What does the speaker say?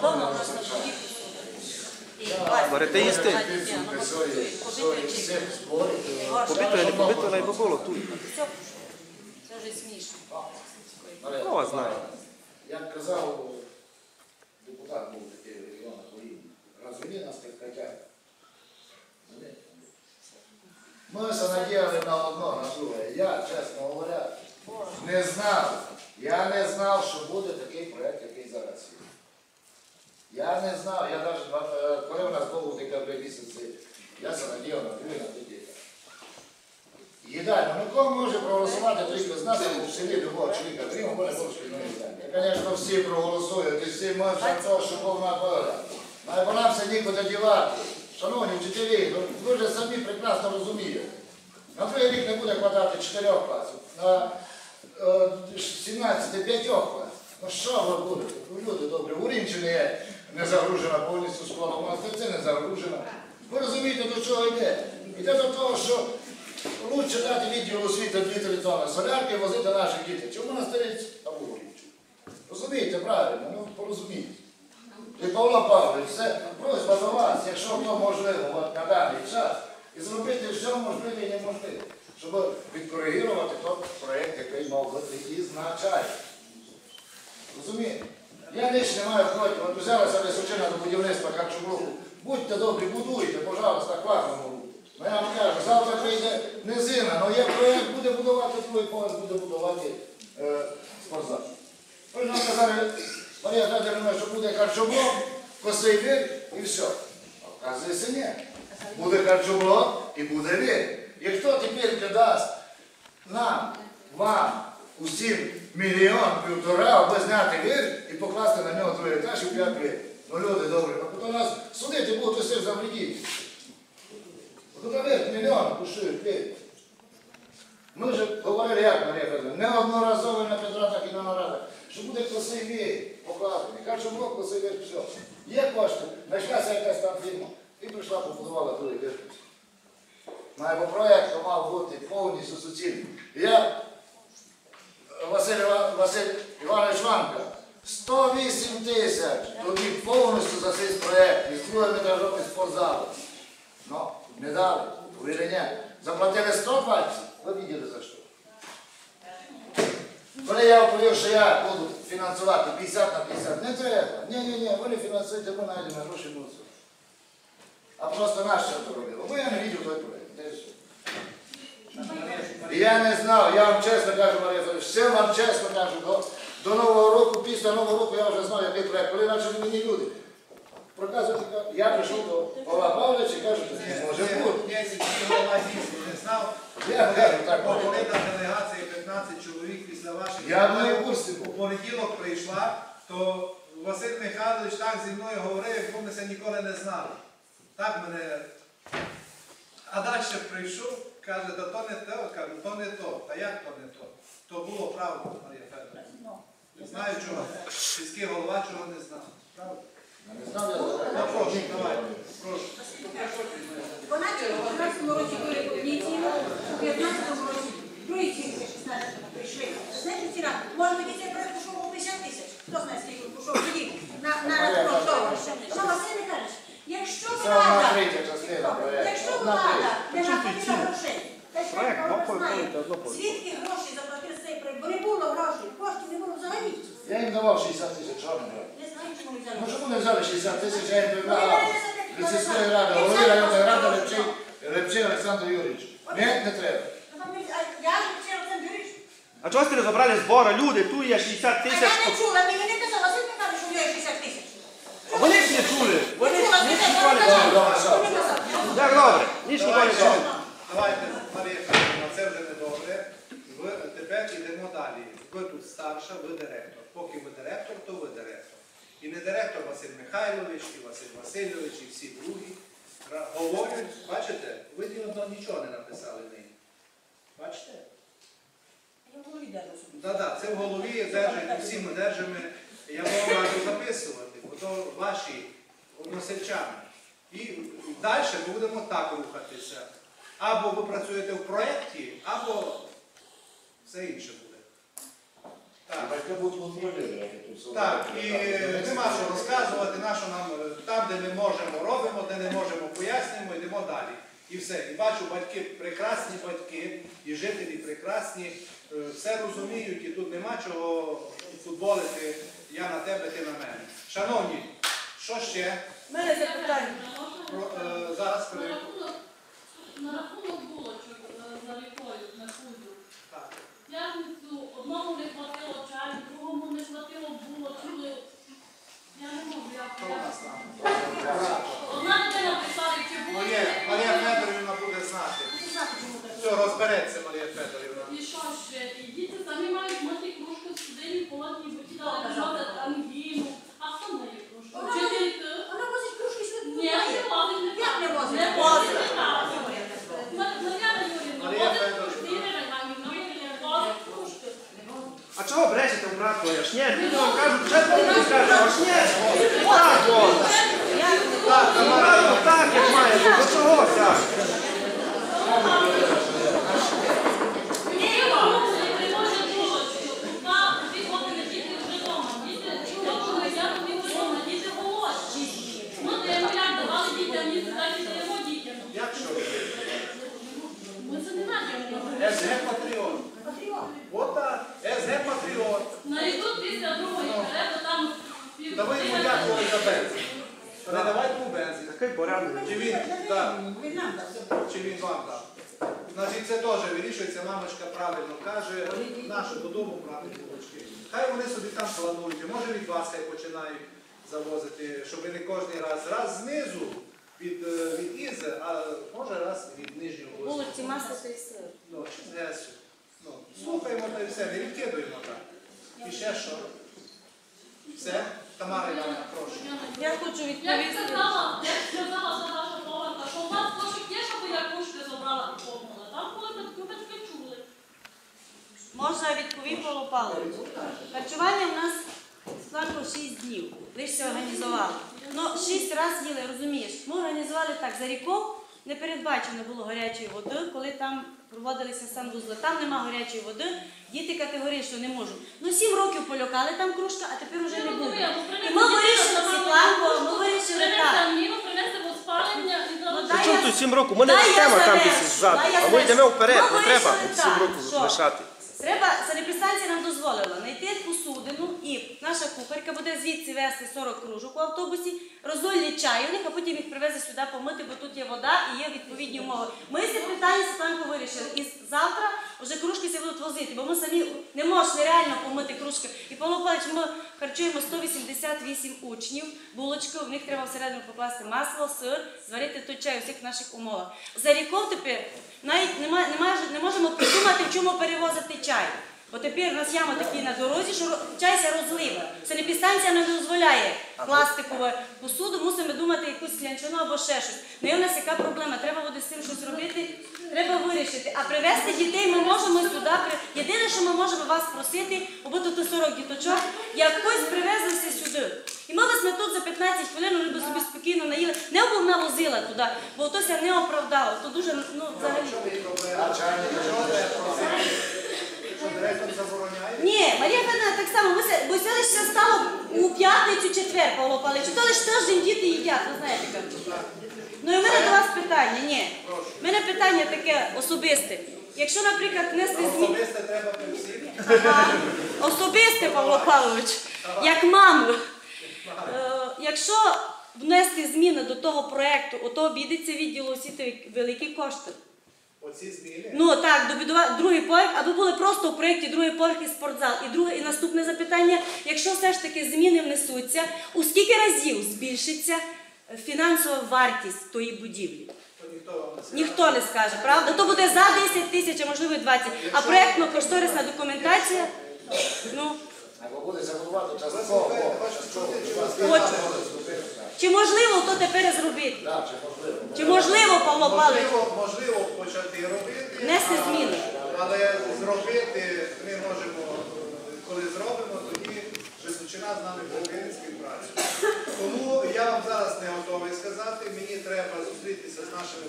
Дома у нас на свої всіх зборів. Побито, не побито, але й було тут. Все, це вже смішно. Марія, знає? Як казав депутат був такий в регіонах України, розвели нас підкачати. Ми се надіяли на одно, на друге. Я, чесно говоря, не знав. Я не знав, що буде такий проєкт. Я не знав, я навіть, е, коли у нас був у декабрі місяці, я се надіяв на друге, на третє. Їдальня. Ну кого може проголосувати тільки з нас, в селі любого чоловіка, крім мене Борської ну, їдальні. Звісно, всі проголосують, і всі можуть за те, що повна пора. Але нам все нікуди дівати. Шановні вчителі, ну, ви ж самі прекрасно розумієте. На другий рік не буде хватати 4 класів, на е, 17 5 класів. Ну що ви будете? Ну, люди добрі, в Урінчині є не загружена повністю школа, у це не загружена. Ви розумієте, до чого йде? Йде до того, що лучше дати відділу освіти 2-3 тонни солярки і возити наших дітей. Чому на старість або Розумієте, правильно, ну порозумійте. І Павло Павлович, це просьба до вас, якщо то можливо на даний час, і зробити все можливе і неможливе, щоб відкоригувати той проєкт, який мав бути ізначально. Розумієте? Я ніч не маю проти, от взялася Лисочина до будівництва Харчоблоку. Будьте добрі, будуйте, пожалуйста, квартиру. Ну я вам кажу, завтра прийде низина, але є проєкт, буде будувати другий поверх, буде будувати е, спортзал. Ви нам казали, Марія Федоровна, що буде харчоблок, косий вир і все. А вказується ні. Буде харчоблок і буде вир. І хто тепер дасть нам, вам, усім мільйон, півтора, аби зняти вир і покласти на нього другий етаж і п'ять вир. Ну люди добрі, а потім нас судити будуть усіх за вредіть. Тут мільйон кушують вир. Ми вже говорили, як Марія Федоровна, неодноразово на Петратах і на нарадах, що буде косий вір покладений. Каже, що блок косий вір, все. Є кошти, знайшлася якась там фірма і прийшла, побудувала другий вир. Має проєкт мав бути повністю суцільний. Василь, Василь Іванович Ванка, 108 тисяч тобі повністю за цей проєкт, із другим етажом із спортзалу. Ну, не дали, повірили ні. Заплатили 120, ви бачили за що. Коли я оповів, що я буду фінансувати 50 на 50, не треба. Ні, ні, ні, ви не фінансуєте, ми знайдемо гроші мусимо. А просто наш що то робив. Бо я не бачив той проєкт. Я не знав, я вам чесно кажу, Марія все вам чесно кажу, до, до Нового року, після Нового року я вже знав, який проєкт. Коли почали мені люди проказувати, я прийшов до Павла Павловича і кажу, не може бути. Я не знав. Я кажу, так, Велика делегація 15 чоловік після ваших Я не в курсі у був. понеділок прийшла, то Василь Михайлович так зі мною говорив, як ми це ніколи не знали. Так мене. А далі прийшов, каже, та то не то, кажу, то не то. Та як то не то? То було правда, Марія Федоровна. Не знаю чого. Сільський голова чого не знав. Правда? Не знав я прошу, давай, прошу. Вона в 15 році були комісії, у 15 році другий ці 16 прийшли. Знаєте, ці ради, може бути цей проект пішов у 50 тисяч. Хто знає, скільки пішов тоді на, на розпродову. Що Василь Михайлович, якщо Це одна влада, третя якщо влада не находила грошей, та Проект, ну, знає, одно звідки гроші заплатили цей проект, бо не було грошей, коштів не було взагалі. Я їм давав 60 тисяч, що не брав? Не знаю, чому не взяли. Ну чому не взяли 60 тисяч, я їм. До сільської ради, голови районної ради Лепчий, Лепчий Олександр Юрійович. Ні, не треба. Ну, там не- а Я ж вчора Олександр Юрійович, А чого ж ти не забрали збори? Люди, тут є 60 а тисяч. я не чула, мені не казав, Василь Михайлович, що в нього є 60 тисяч. Вони ж не чули. Вони Не чула, ж не ніч казав, ніколи не не чули. казав. Не казав. Так добре, ніч ніколи не чули. Давайте, Марія це вже не добре. Тепер йдемо далі. Ви тут старша, ви директор. Поки ви директор, то ви директор. І не директор Василь Михайлович, і Василь Васильович, і всі другі. Говорять, бачите, ви ні нічого не написали нині. Бачите? Так-так, це в голові держать, всі ми держимо. Я вам раджу записувати, бо то ваші односельчани. І далі ми будемо так рухатися. Або ви працюєте в проєкті, або все інше буде. Так. Так, і нема що розказувати, на що нам е, там, де ми можемо, робимо, де не можемо, пояснюємо, йдемо далі. І все. І бачу, батьки прекрасні батьки, і жителі прекрасні, е, все розуміють, і тут нема чого футболити. Я на тебе, ти на мене. Шановні, що ще? У мене запитання. Про- е, Зараз На рахунок, на рахунок булочок е, за рікою на кузю. П'ятницю одному не хватило чаю, другому не хватило булочок. Я не можу, як Що у нас там? Одна дитина писала, чи було. Моє, Марія Федорівна буде знати. Не знати, чому так. Все, розбереться Марія Федорівна. І що ще? І діти самі мають мати кружку в студені полотні, бо ті дали казати ангіну. А хто має кружку? Вона Вчительки? Вона возить кружки сюди. Ні, не возить, не Як не возить? Не возить, не так. Марія Федорівна. Мар'яна Юрівна, Марія возить Федорівна. кружки, Ірина Іванівна, возить кружки. А чого брешете, брат твоя? Аж ні, вам кажуть, вже не кажуть, аж ні. Так, о. Так, правильно, так, як має бути. До чого так? Як що робити? СГ Патріот. От так, СГ Патріот. Та ви йому дякували за бензин. Передавайте йому бензин. Такий порядок. Чи він, так, Він нам дав. чи він вам дав. Значить, це теж вирішується, мамочка правильно каже, нашу додому брати булочки. Хай вони собі там планують, може від вас хай починають завозити, щоб не кожен раз. Раз знизу від, е, від Ізи, а може раз від нижнього. Вулиці масло та сир. Ну, чи з Гесу. Ну, слухаємо та й все, не відкидуємо так. І ще що? Все? Тамара Івановна, прошу. Я хочу Я відповісти. сказала, я сказала за ваша поверха, що у вас кошик є, щоб я кошти забрала і помила. Там коли батьки батьки чули. Можна відповім Павло Павлович. Харчування в нас склало 6 днів. Лише організували. Ну, 6 разів їли, розумієш. Ми організували так, за ріком не передбачено було гарячої води, коли там проводилися санвузли. Там нема гарячої води, діти категорично не можуть. Ну, сім років полюкали там кружка, а тепер вже не буде. І ми вирішили, Світланко, ми вирішили так. Ну, чому тут сім років? У мене дай я тема там завершу, десь ззаду. дай я А ми завершу. йдемо вперед, не треба сім 7 так, років що лишати. Треба, санепідстанція нам дозволила знайти посудину і наша кухарка буде звідси вести 40 кружок у автобусі, роздолять чай у них, а потім їх привезе сюди помити, бо тут є вода і є відповідні умови. Ми це питання Світланко вирішили. І завтра вже кружки всі будуть возити, бо ми самі не можемо нереально помити кружки. І Павло Павлович, ми харчуємо 188 учнів, булочки, в них треба всередину покласти масло, сир, зварити той чай у всіх наших умовах. За ріком тепер навіть нема, нема, не можемо придумати, в чому перевозити чай. Бо тепер у нас яма такі на дорозі, що ро- чай ся розлива. Санепідстанція не дозволяє пластикову посуду, мусимо думати якусь клянчину або ще щось. Ну і у нас яка проблема? Треба буде з цим щось робити, треба вирішити. А привезти дітей ми можемо сюди. Єдине, що ми можемо вас просити, бо тут 40 діточок, якось привезли всі сюди. І ми вас тут за 15 хвилин вони би собі спокійно наїли. Не обувна навозила туди, бо то не оправдало. То дуже, ну, взагалі. Директор забороняє? Ні, Марія Федорівна так само, ми се- бо селище стало у п'ятницю четвер, Павло Павлович. То лише тиждень діти їдять, ви знаєте як. Ну і в мене до вас питання, ні. У мене питання таке особисте. Якщо, наприклад, внести зміни. Особисте треба при всіх. Ага. Особисте, Павло Павлович, як маму. Е, якщо внести зміни до того проєкту, ото обійдеться відділу освіти великі кошти. Оці зміни. Ну так, добудувати другий поверх, аби були просто в проєкті другий поверх і спортзал. І друге, і наступне запитання: якщо все ж таки зміни внесуться, у скільки разів збільшиться е, фінансова вартість тої будівлі? То ніхто вам не скаже. Ніхто не скаже, правда? То буде за 10 тисяч, а можливо і 20. А проєктно-кошторисна документація, ну, Або буде забудувати частково. хочу чи можливо то тепер зробити? Так, чи можливо. Чи можливо, Павло Павлович, Можливо, можливо почати робити, внести зміни? але зробити ми можемо, коли зробимо, тоді Житомирщина з нами повинна співпрацю. Тому я вам зараз не готовий сказати, мені треба зустрітися з нашими